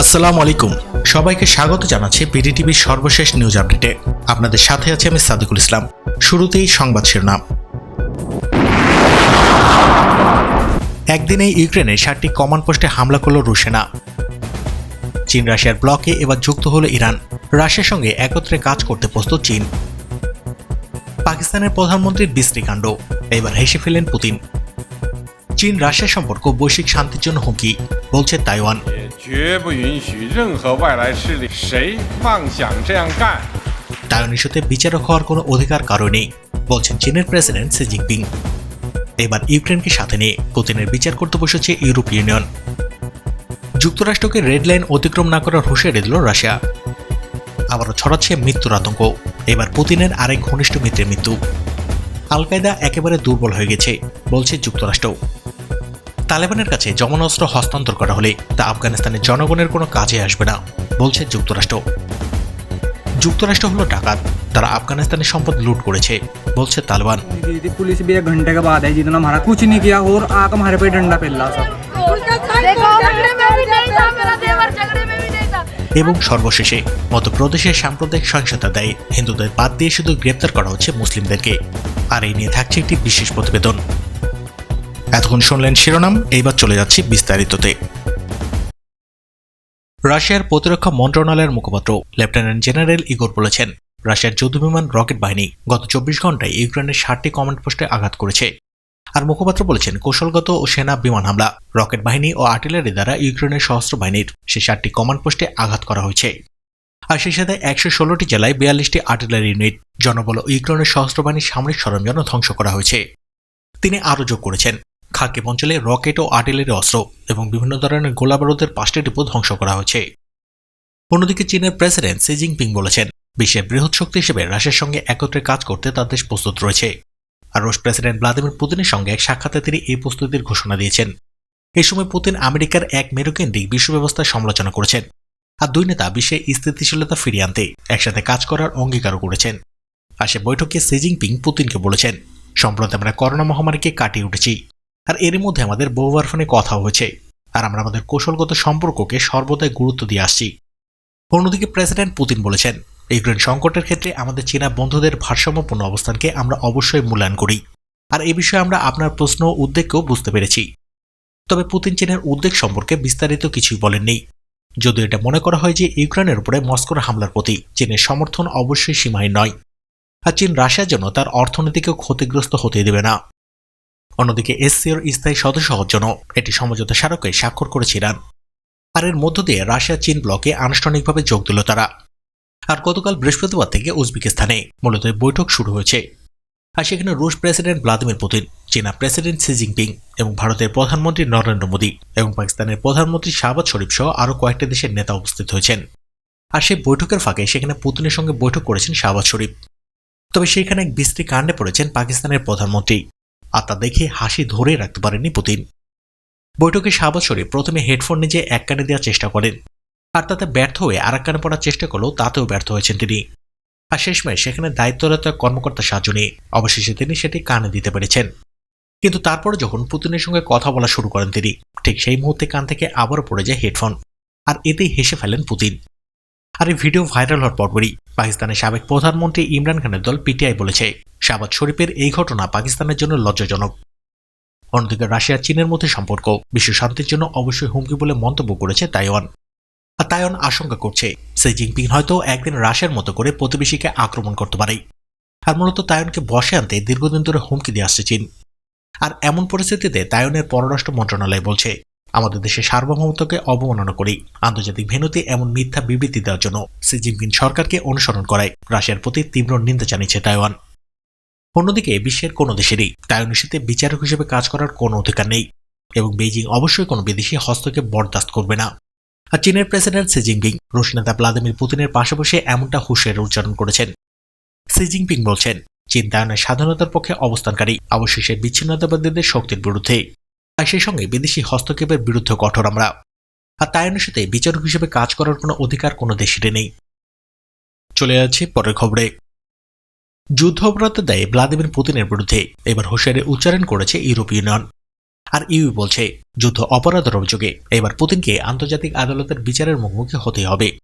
আসসালামু আলাইকুম। সবাইকে স্বাগত জানাচ্ছি বিডিটিভির সর্বশেষ নিউজ আপডেটে। আপনাদের সাথে আছি আমি সাদিকুল ইসলাম। শুরুতেই সংবাদ শিরোনাম। একদিনেই ইউক্রেনে সাতটি কমান্ড পোস্টে হামলা করল রুশ সেনা চীন রাশিয়ার ব্লকে এবার যুক্ত হলো ইরান। রাশিয়ার সঙ্গে একত্রে কাজ করতে প্রস্তুত চীন। পাকিস্তানের প্রধানমন্ত্রীর বিশ্রীকাণ্ড এবার হেসে ফেলেন পুতিন। চীন রাশিয়া সম্পর্ক, বৈশ্বিক শান্তির জন্য হুমকি, বলছে তাইওয়ান। তাইওয়ান ইস্যুতে বিচারক হওয়ার কোনো অধিকার কারও নেই, বলছেন চীনের প্রেসিডেন্ট সি জিনপিং। এবার ইউক্রেনকে সাথে নিয়ে পুতিনের বিচার করতে বসেছে ইউরোপ ইউনিয়ন। যুক্তরাষ্ট্রকে রেড লাইন অতিক্রম না করার হুঁশিয়ারি দিল রাশিয়া আবারও ছড়াচ্ছে মৃত্যুর আতঙ্ক এবার পুতিনের আরেক ঘনিষ্ঠ মিত্রের মৃত্যু আল কায়দা একেবারে দুর্বল হয়ে গেছে বলছে যুক্তরাষ্ট্র তালেবানের কাছে জমানস্ত্র হস্তান্তর করা হলে তা আফগানিস্তানের জনগণের কোনো কাজে আসবে না বলছে যুক্তরাষ্ট্র যুক্তরাষ্ট্র হলো ডাকাত তারা আফগানিস্তানের সম্পদ লুট করেছে বলছে তালেবান की थी पुलिस भी एक घंटे के बाद आई जितना हमारा कुछ नहीं किया और आके हमारे पे डंडा पेल्ला सब এবং সর্বশেষে মধ্যপ্রদেশের সাম্প্রদায়িক সহিংসতা দেয় হিন্দুদের বাদ দিয়ে শুধু গ্রেপ্তার করা হচ্ছে মুসলিমদেরকে। আর এই নিয়ে থাকছে একটি বিশেষ প্রতিবেদন। এতক্ষণ শুনলেন শিরোনাম, এইবার চলে যাচ্ছি বিস্তারিততে। রাশিয়ার প্রতিরক্ষা মন্ত্রণালয়ের মুখপাত্র, লেফটেন্যান্ট জেনারেল ইগোর বলেছেন, রাশিয়ার যুদ্ধবিমান রকেট বাহিনী গত চব্বিশ ঘন্টায় ইউক্রেনের ষাটটি কমান্ড পোস্টে আঘাত করেছে। আর মুখপাত্র বলেছেন, কৌশলগত ও সেনা বিমান হামলা, রকেট বাহিনী ও আর্টিলারি দ্বারা ইউক্রেনের সশস্ত্র বাহিনীর সে ষাটটি কমান্ড পোস্টে আঘাত করা হয়েছে। আর সেই সাথে একশো ষোলোটি জেলায় বিয়াল্লিশটি আর্টিলারি ইউনিট, জনবল ইউক্রেনের সশস্ত্র বাহিনীর সামরিক সরঞ্জাম ধ্বংস করা হয়েছে। তিনি আরও যোগ করেছেন খার্কিব অঞ্চলে রকেট ও আর্টিলারি অস্ত্র এবং বিভিন্ন ধরনের গোলাবারুদের পাঁচটি ডিপো ধ্বংস করা হয়েছে। অন্যদিকে চীনের প্রেসিডেন্ট সি জিনপিং বলেছেন, বিশ্বের বৃহৎ শক্তি হিসেবে রাশিয়ার সঙ্গে একত্রে কাজ করতে তার দেশ প্রস্তুত রয়েছে। আর রুশ প্রেসিডেন্ট ভ্লাদিমির পুতিনের সঙ্গে এক সাক্ষাতে তিনি এই প্রস্তুতির ঘোষণা দিয়েছেন। এই সময় পুতিন আমেরিকার এক মেরুকেন্দ্রিক বিশ্ব ব্যবস্থার সমালোচনা করেছেন আর দুই নেতা বিশ্বে স্থিতিশীলতা ফিরিয়ে আনতে একসাথে কাজ করার অঙ্গীকারও করেছেন। আর সে বৈঠকে সি জিনপিং পুতিনকে বলেছেন, সম্প্রতি আমরা করোনা মহামারীকে কাটিয়ে উঠেছি আর এরই মধ্যে আমাদের বহুবার ফোনে কথা হয়েছে আর আমরা আমাদের কৌশলগত সম্পর্ককে সর্বদাই গুরুত্ব দিয়ে আসছি। অন্যদিকে প্রেসিডেন্ট পুতিন বলেছেন ইউক্রেন সংকটের ক্ষেত্রে আমাদের চীনা বন্ধুদের ভারসাম্যপূর্ণ অবস্থানকে আমরা অবশ্যই মূল্যায়ন করি। আর এ বিষয়ে আমরা আপনার প্রশ্ন ও উদ্বেগকেও বুঝতে পেরেছি। তবে পুতিন চীনের উদ্বেগ সম্পর্কে বিস্তারিত কিছুই বলেননি। যদিও এটা মনে করা হয় যে ইউক্রেনের উপরে মস্কোর হামলার প্রতি চীনের সমর্থন অবশ্যই সীমাহীন নয়। আর চীন রাশিয়ার জন্য তার অর্থনীতিকে ক্ষতিগ্রস্ত হতে দেবে না। অন্যদিকে এসসিওর স্থায়ী সদস্য হওয়ার জন্য এটি সমঝোতা স্মারকে স্বাক্ষর করেছিলেন। আর এর মধ্য দিয়ে রাশিয়া চীন ব্লকে আনুষ্ঠানিকভাবে যোগ দিল তারা। আর গতকাল বৃহস্পতিবার থেকে উজবেকিস্তানে মূলত বৈঠক শুরু হয়েছে। আর সেখানে রুশ প্রেসিডেন্ট ভ্লাদিমির পুতিন, চীনা প্রেসিডেন্ট সি জিনপিং এবং ভারতের প্রধানমন্ত্রী নরেন্দ্র মোদী এবং পাকিস্তানের প্রধানমন্ত্রী শাহবাজ শরীফ সহ আরও কয়েকটি দেশের নেতা উপস্থিত হয়েছেন। আর সেই বৈঠকের ফাঁকে সেখানে পুতিনের সঙ্গে বৈঠক করেছেন শাহবাজ শরীফ। তবে সেখানে এক বিশ্রী কাণ্ডে পড়েছেন পাকিস্তানের প্রধানমন্ত্রী। আর তা দেখে হাসি ধরে রাখতে পারেননি পুতিন। বৈঠকে শাহবাজ শরীফ প্রথমে হেডফোন নিজে এক কানে দেওয়ার চেষ্টা করেন। আর তাতে ব্যর্থ হয়ে আর এক কানে পড়ার চেষ্টা করলেও তাতেও ব্যর্থ হয়েছেন তিনি। আর শেষমেশ সেখানে দায়িত্বরত এক কর্মকর্তার সাহায্য নিয়ে অবশেষে তিনি সেটি কানে দিতে পেরেছেন। কিন্তু তারপরে যখন পুতিনের সঙ্গে কথা বলা শুরু করেন তিনি, ঠিক সেই মুহূর্তে কান থেকে আবারও পড়ে যায় হেডফোন, আর এতেই হেসে ফেলেন পুতিন। আর এই ভিডিও ভাইরাল হওয়ার পরপরই পাকিস্তানের সাবেক প্রধানমন্ত্রী ইমরান খানের দল পিটিআই বলেছে, শাহবাজ শরীফের এই ঘটনা পাকিস্তানের জন্য লজ্জাজনক। অন্যদিকে রাশিয়া চীনের মধ্যে সম্পর্ক, বিশ্ব শান্তির জন্য অবশ্যই হুমকি বলে মন্তব্য করেছে তাইওয়ান। আর তাইওয়ান আশঙ্কা করছে। সি জিনপিং হয়তো একদিন রাশিয়ার মতো করে প্রতিবেশীকে আক্রমণ করতে পারে। আর মূলত তাইওয়ানকে বসে আনতে দীর্ঘদিন ধরে হুমকি দিয়ে আসছে চীন। আর এমন পরিস্থিতিতে তাইওয়ানের পররাষ্ট্র মন্ত্রণালয় বলছে, আমাদের দেশের সার্বভৌমত্বকে অবমাননা করি। আন্তর্জাতিক ভেন্যুতে এমন মিথ্যা বিবৃতি দেওয়ার জন্য সি জিনপিং সরকারকে অনুসরণ করায়। রাশিয়ার প্রতি তীব্র নিন্দা জানিয়েছে তাইওয়ান অন্যদিকে বিশ্বের কোনো দেশেরই তাইওয়ান ইস্যুতে বিচারক হিসেবে কাজ করার কোনো অধিকার নেই। এবং বেইজিং অবশ্যই কোনো বিদেশি হস্তকে বরদাস্ত করবে না। আর চীনের প্রেসিডেন্ট সি জিনপিং রুশ নেতা ভ্লাদিমির পুতিনের পাশে বসে এমনটা হুঁশিয়ারি উচ্চারণ করেছেন। সি জিনপিং বলছেন, চীন তাইওয়ানের স্বাধীনতার পক্ষে অবস্থানকারী, অবশেষে বিচ্ছিন্নতাবাদীদের শক্তির বিরুদ্ধে। আর সেই সঙ্গে বিদেশি হস্তক্ষেপের বিরুদ্ধে কঠোর আমরা। আর তাই সাথে বিচারক হিসেবে কাজ করার কোনো অধিকার কোনো দেশেরই নেই। চলে যাচ্ছে পরের খবরে। যুদ্ধ অপরাধের দায়ে ভ্লাদিমির পুতিনের বিরুদ্ধে। এবার হুঁশিয়ারি উচ্চারণ করেছে ইউরোপীয় ইউনিয়ন। আর ইউ বলছে, যুদ্ধ অপরাধের অভিযোগে এবার পুতিনকে আন্তর্জাতিক আদালতের বিচারের মুখোমুখি হতে হবে।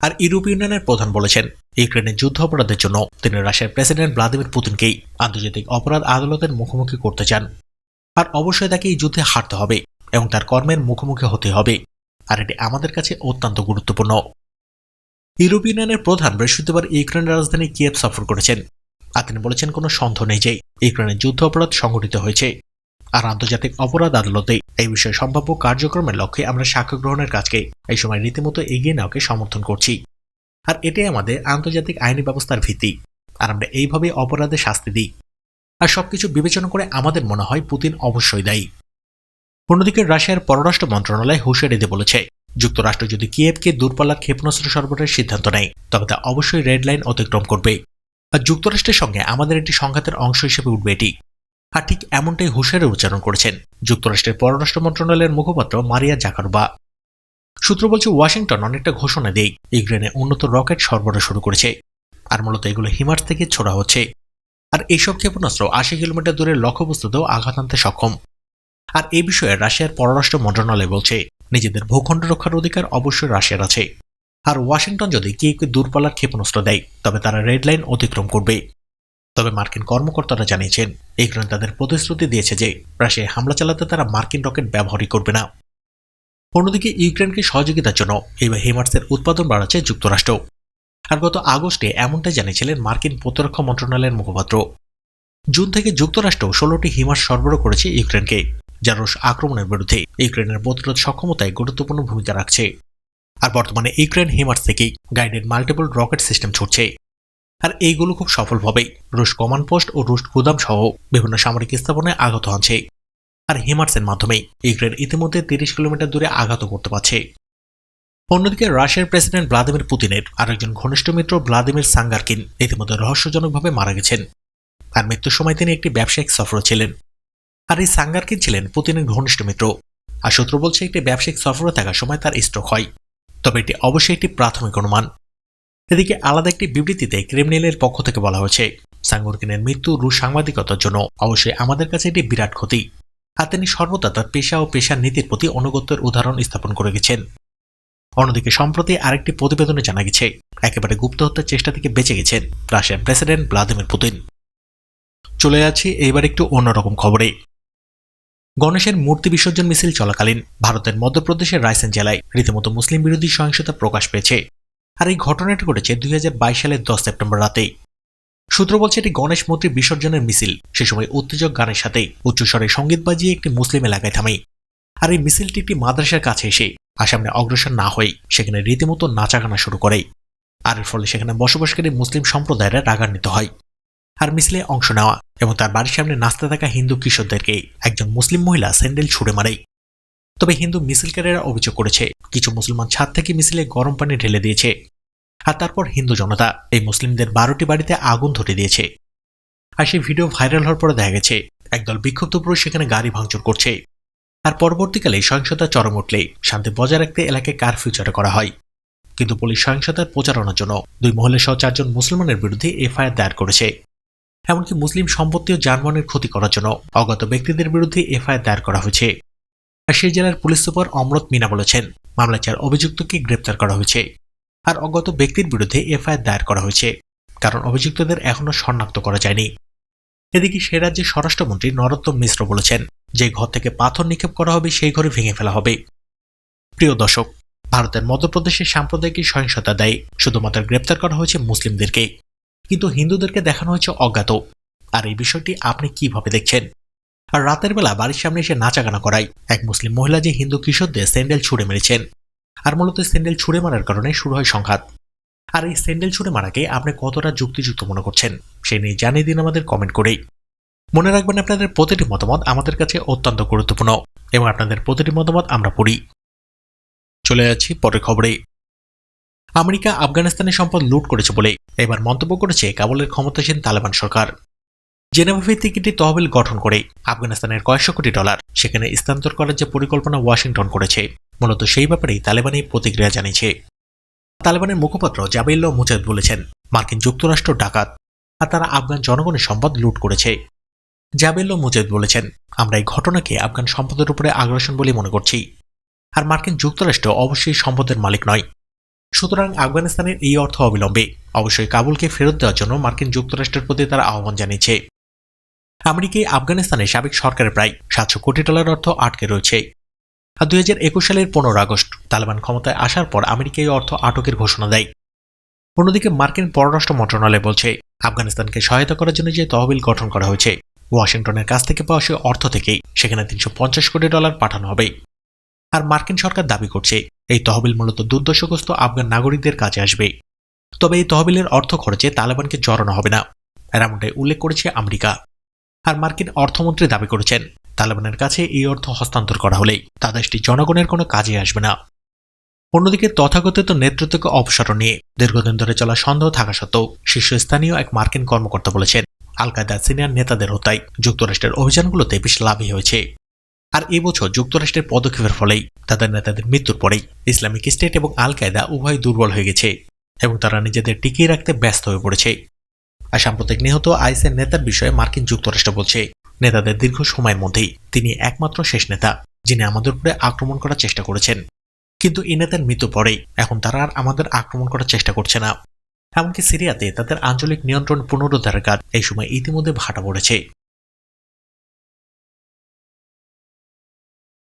আর ইউরোপীয় ইউনিয়নের প্রধান বলেছেন, ইউক্রেনের যুদ্ধ অপরাধের জন্য তিনি রাশিয়ার প্রেসিডেন্ট ভ্লাদিমির পুতিনকেই আন্তর্জাতিক অপরাধ আদালতের মুখোমুখি করতে চান। আর অবশ্যই তাকে এই যুদ্ধে হারতে হবে এবং তার কর্মের মুখোমুখি হতে হবে। আর এটি আমাদের কাছে অত্যন্ত গুরুত্বপূর্ণ। ইউরোপীয় ইউনিয়নের প্রধান বৃহস্পতিবার ইউক্রেনের রাজধানী কিয়েভ সফর করেছেন। আর তিনি বলেছেন, কোনো সন্দেহ নেই যে ইউক্রেনের যুদ্ধ অপরাধ সংঘটিত হয়েছে। আর আন্তর্জাতিক অপরাধ আদালতে। এই বিষয়ে সম্ভাব্য কার্যক্রমের লক্ষ্যে আমরা সাক্ষ্য গ্রহণের কাজকে এই সময় রীতিমতো এগিয়ে নেওয়াকে সমর্থন করছি। আর এটাই আমাদের আন্তর্জাতিক আইনি ব্যবস্থার ভিত্তি আর আমরা এইভাবে অপরাধে শাস্তি দিই। আর সবকিছু বিবেচনা করে আমাদের মনে হয় পুতিন অবশ্যই দায়ী। অন্যদিকে রাশিয়ার পররাষ্ট্র মন্ত্রণালয় হুঁশিয়ারি দিয়ে বলেছে, যুক্তরাষ্ট্র যদি কিয়েভকে দূরপাল্লার ক্ষেপণাস্ত্র সরবরাহের সিদ্ধান্ত নেয়, তবে তা অবশ্যই রেড লাইন অতিক্রম করবে। আর যুক্তরাষ্ট্রের সঙ্গে আমাদের একটি সংঘাতের অংশ হিসেবে উঠবে এটি। আর ঠিক এমনটাই হুঁশিয়ারি উচ্চারণ করেছেন। যুক্তরাষ্ট্রের পররাষ্ট্র মন্ত্রণালয়ের মুখপাত্র মারিয়া জাকারবা। সূত্র বলছে, ওয়াশিংটন অনেকটা ঘোষণা দেয় ইউক্রেনে উন্নত রকেট সরবরাহ শুরু করেছে। আর মূলত এগুলো হিমার্স থেকে ছোড়া হচ্ছে। আর এইসব ক্ষেপণাস্ত্র আশি কিলোমিটার দূরের লক্ষ্যবস্তুতেও আঘাত আনতে সক্ষম। আর এই বিষয়ে রাশিয়ার পররাষ্ট্র মন্ত্রণালয় বলছে, নিজেদের ভূখণ্ড রক্ষার অধিকার অবশ্যই রাশিয়ার আছে। আর ওয়াশিংটন যদি কিয়েভকে দূরপাল্লার ক্ষেপণাস্ত্র দেয়, তবে তারা রেড লাইন অতিক্রম করবে। তবে মার্কিন কর্মকর্তারা জানিয়েছেন ইউক্রেন তাদের প্রতিশ্রুতি দিয়েছে যে রাশিয়ায় হামলা চালাতে তারা মার্কিন রকেট ব্যবহারই করবে না। অন্যদিকে ইউক্রেনকে সহযোগিতার জন্য এবার হিমার্সের উৎপাদন বাড়াচ্ছে যুক্তরাষ্ট্র। আর গত আগস্টে এমনটাই জানিয়েছিলেন মার্কিন প্রতিরক্ষা মন্ত্রণালয়ের মুখপাত্র। জুন থেকে যুক্তরাষ্ট্র ষোলোটি হিমার্স সরবরাহ করেছে ইউক্রেনকে যা রুশ আক্রমণের বিরুদ্ধে ইউক্রেনের প্রতিরোধ সক্ষমতায় গুরুত্বপূর্ণ ভূমিকা রাখছে। আর বর্তমানে ইউক্রেন হিমার্স থেকেই গাইডেড মাল্টিপল রকেট সিস্টেম ছুটছে। আর এইগুলো খুব সফলভাবেই। রুশ কমান্ড পোস্ট ও রুশ গুদাম সহ বিভিন্ন সামরিক স্থাপনায় আঘাত আনছে আর হিমার্সের মাধ্যমে ইউক্রেন ইতিমধ্যে তিরিশ কিলোমিটার দূরে আঘাত করতে পারছে। অন্যদিকে রাশিয়ার প্রেসিডেন্ট ভ্লাদিমির পুতিনের আরেকজন ঘনিষ্ঠ মিত্র ভ্লাদিমির সাঙ্গারকিন ইতিমধ্যে রহস্যজনকভাবে মারা গেছেন। আর মৃত্যুর সময় তিনি একটি ব্যবসায়িক সফর ছিলেন। আর এই সাঙ্গারকিন ছিলেন পুতিনের ঘনিষ্ঠ মিত্র। আর সূত্র বলছে, একটি ব্যবসায়িক সফরে থাকার সময় তার স্ট্রোক হয়। তবে এটি অবশ্যই একটি প্রাথমিক অনুমান। এদিকে আলাদা একটি বিবৃতিতে ক্রিমিনালের পক্ষ থেকে বলা হয়েছে, সাঙ্গরকিনের মৃত্যু রুশ সাংবাদিকতার জন্য। অবশ্যই আমাদের কাছে এটি বিরাট ক্ষতি। আর তিনি সর্বদা তার পেশা ও পেশার নীতির প্রতি অনুগত্যের উদাহরণ স্থাপন করে গেছেন। অন্যদিকে সম্প্রতি আরেকটি প্রতিবেদনে জানা গেছে, একেবারে গুপ্ত হত্যার চেষ্টা থেকে বেঁচে গেছেন রাশিয়ার প্রেসিডেন্ট ভ্লাদিমির পুতিন। চলে যাচ্ছি এইবার একটু অন্যরকম খবরে। গণেশের মূর্তি বিসর্জন মিছিল চলাকালীন ভারতের মধ্যপ্রদেশের রায়সেন জেলায় রীতিমতো মুসলিম বিরোধী সহিংসতা প্রকাশ পেয়েছে। আর এই ঘটনাটি ঘটেছে দুই হাজার বাইশ সালের দশ সেপ্টেম্বর রাতে সূত্র বলছে, এটি গণেশ মূর্তি বিসর্জনের মিছিল। সে সময় উত্তেজক গানের সাথে উচ্চস্বরে সংগীত বাজিয়ে একটি মুসলিম এলাকায় থামে। আর এই মিছিলটি একটি মাদ্রাসার কাছে এসে আসামনে অগ্রসর না হয়ে সেখানে রীতিমতো নাচাগানা শুরু করে। আর এর ফলে সেখানে বসবাসকারী মুসলিম সম্প্রদায়েরা রাগান্বিত হয়। আর মিছিলে অংশ নেওয়া এবং তার বাড়ির সামনে নাচতে থাকা হিন্দু কিশোরদেরকে একজন মুসলিম মহিলা স্যান্ডেল ছুড়ে মারে। তবে হিন্দু মিছিলকারীরা অভিযোগ করেছে, কিছু মুসলমান ছাদ থেকে মিছিলে গরম পানি ঢেলে দিয়েছে আর তারপর হিন্দু জনতা এই মুসলিমদের বারোটি বাড়িতে আগুন ধরে দিয়েছে। আর সেই ভিডিও ভাইরাল হওয়ার পরে দেখা গেছে, একদল বিক্ষুব্ধ পুরুষ সেখানে গাড়ি ভাঙচুর করছে। আর পরবর্তীকালে সহিংসতা চরম উঠলে শান্তি বজায় রাখতে এলাকায় কারফিউ জারি করা হয়। কিন্তু পুলিশ সহিংসতার প্রচারণার জন্য দুই মহিলা সহ চারজন মুসলমানের বিরুদ্ধে এফআইআর দায়ের করেছে। এমনকি মুসলিম সম্পত্তি ও যানবাহনের ক্ষতি করার জন্য অগত ব্যক্তিদের বিরুদ্ধে এফআইআর দায়ের করা হয়েছে। সেই জেলার পুলিশ সুপার অমরত মিনা বলেছেন, মামলায় চার অভিযুক্তকে গ্রেপ্তার করা হয়েছে আর অজ্ঞাত ব্যক্তির বিরুদ্ধে এফআইআর দায়ের করা হয়েছে, কারণ অভিযুক্তদের এখনও শনাক্ত করা যায়নি। এদিকে সে রাজ্যের স্বরাষ্ট্রমন্ত্রী নরোত্তম মিশ্র বলেছেন, যে ঘর থেকে পাথর নিক্ষেপ করা হবে সেই ঘরে ভেঙে ফেলা হবে। প্রিয় দর্শক, ভারতের মধ্যপ্রদেশের সাম্প্রদায়িক সহিংসতা দেয় শুধুমাত্র গ্রেপ্তার করা হয়েছে মুসলিমদেরকে, কিন্তু হিন্দুদেরকে দেখানো হয়েছে অজ্ঞাত। আর এই বিষয়টি আপনি কীভাবে দেখছেন? আর রাতের বেলা বাড়ির সামনে এসে নাচাগানা করায়। এক মুসলিম মহিলা যে হিন্দু কিশোরদের স্যান্ডেল ছুড়ে মেরেছেন। আর মূলত স্যান্ডেল ছুড়ে মারার কারণে শুরু হয় সংঘাত। আর এই স্যান্ডেল ছুড়ে মারাকে আপনি কতটা যুক্তিযুক্ত মনে করছেন, সে নিয়ে জানিয়ে দিন আমাদের কমেন্ট করেই। মনে রাখবেন আপনাদের প্রতিটি মতামত আমাদের কাছে অত্যন্ত গুরুত্বপূর্ণ এবং আপনাদের প্রতিটি মতামত আমরা পড়ি। চলে যাচ্ছি পরের খবরে। আমেরিকা আফগানিস্তানের সম্পদ লুট করেছে বলে এবার মন্তব্য করেছে কাবুলের ক্ষমতাসীন তালেবান সরকার। জেনেভা ভিত্তিক একটি তহবিল গঠন করে আফগানিস্তানের কয়েকশো কোটি ডলার সেখানে স্থানান্তর করার যে পরিকল্পনা ওয়াশিংটন করেছে। মূলত সেই ব্যাপারেই তালেবান এই প্রতিক্রিয়া জানিয়েছে। তালেবানের মুখপাত্র জাবিল্লা মুজাদ বলেছেন, মার্কিন যুক্তরাষ্ট্র ডাকাত আর তারা আফগান জনগণের সম্পদ লুট করেছে। জাবেল্লো মুজেদ বলেছেন, আমরা এই ঘটনাকে আফগান সম্পদের উপরে আগ্রাসন বলে মনে করছি। আর মার্কিন যুক্তরাষ্ট্র অবশ্যই সম্পদের মালিক নয়। সুতরাং আফগানিস্তানের এই অর্থ অবিলম্বে অবশ্যই কাবুলকে ফেরত দেওয়ার জন্য মার্কিন যুক্তরাষ্ট্রের প্রতি তারা আহ্বান জানিয়েছে। আমেরিকায় আফগানিস্তানের সাবেক সরকারের প্রায় সাতশো কোটি ডলার অর্থ আটকে রয়েছে। আর দুই হাজার একুশ সালের পনেরো আগস্ট তালেবান ক্ষমতায় আসার পর আমেরিকা এই অর্থ আটকের ঘোষণা দেয়। অন্যদিকে মার্কিন পররাষ্ট্র মন্ত্রণালয় বলছে, আফগানিস্তানকে সহায়তা করার জন্য যে তহবিল গঠন করা হয়েছে, ওয়াশিংটনের কাছ থেকে পাওয়া সে অর্থ থেকেই সেখানে তিনশো পঞ্চাশ কোটি ডলার পাঠানো হবে। আর মার্কিন সরকার দাবি করছে, এই তহবিল মূলত দুর্দশগ্রস্ত আফগান নাগরিকদের কাজে আসবে। তবে এই তহবিলের অর্থ খরচে তালেবানকে জড়ানো হবে না। এমনটাই উল্লেখ করেছে আমেরিকা। আর মার্কিন অর্থমন্ত্রী দাবি করেছেন। তালেবানের কাছে এই অর্থ হস্তান্তর করা হলেই তা দেশটি জনগণের কোনো কাজে আসবে না। অন্যদিকে তথাকথিত নেতৃত্বকে অপসারণ নিয়ে দীর্ঘদিন ধরে চলা সন্দেহ থাকা সত্ত্বেও শীর্ষস্থানীয় এক মার্কিন কর্মকর্তা বলেছেন আল কায়দার সিনিয়র নেতাদের হত্যায় যুক্তরাষ্ট্রের অভিযানগুলোতে বেশ লাভই হয়েছে। আর এবছর যুক্তরাষ্ট্রের পদক্ষেপের ফলেই তাদের নেতাদের মৃত্যুর পরেই ইসলামিক স্টেট এবং আল কায়দা উভয় দুর্বল হয়ে গেছে এবং তারা নিজেদের টিকিয়ে রাখতে ব্যস্ত হয়ে পড়েছে। আর সাম্প্রতিক নিহত আইসের নেতার বিষয়ে মার্কিন যুক্তরাষ্ট্র বলছে, নেতাদের দীর্ঘ সময়ের মধ্যেই তিনি একমাত্র শেষ নেতা, যিনি আমাদের উপরে আক্রমণ করার চেষ্টা করেছেন। কিন্তু এই নেতার মৃত্যু পরেই এখন তারা আর আমাদের আক্রমণ করার চেষ্টা করছে না। এমনকি সিরিয়াতে তাদের আঞ্চলিক নিয়ন্ত্রণ পুনরুদ্ধারের কাজ এই সময় ইতিমধ্যে ভাটা পড়েছে।